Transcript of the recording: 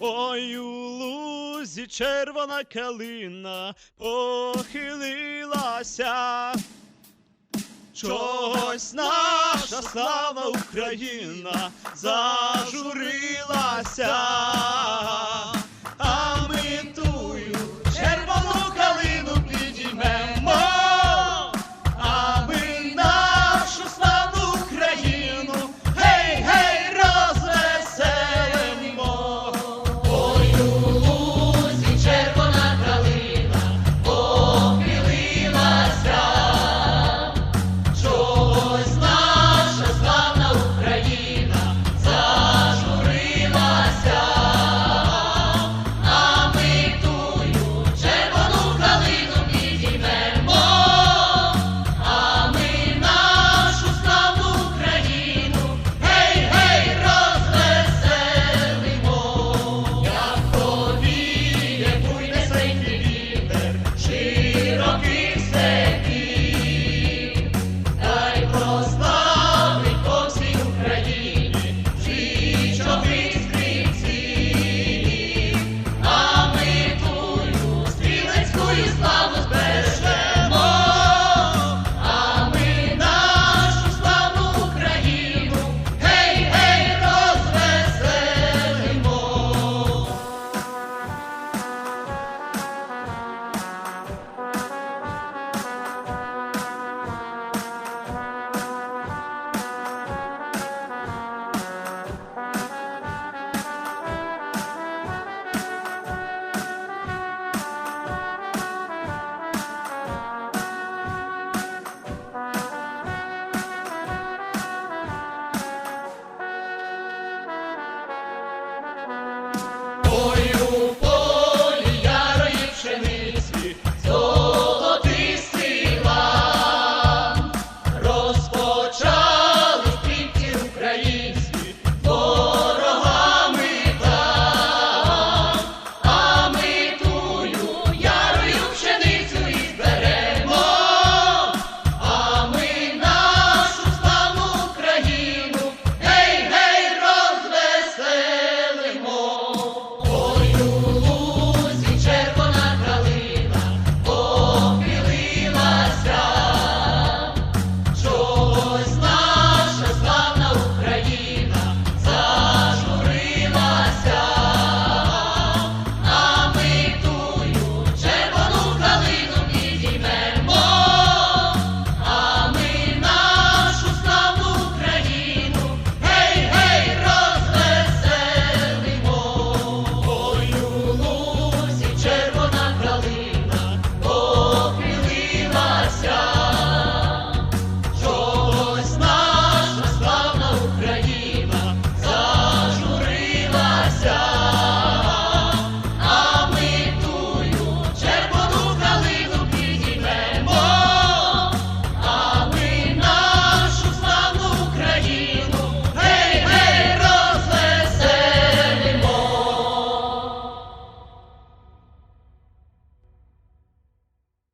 Ой, у лузі червона калина похилилася. Чогось наша славна Україна зажурилася.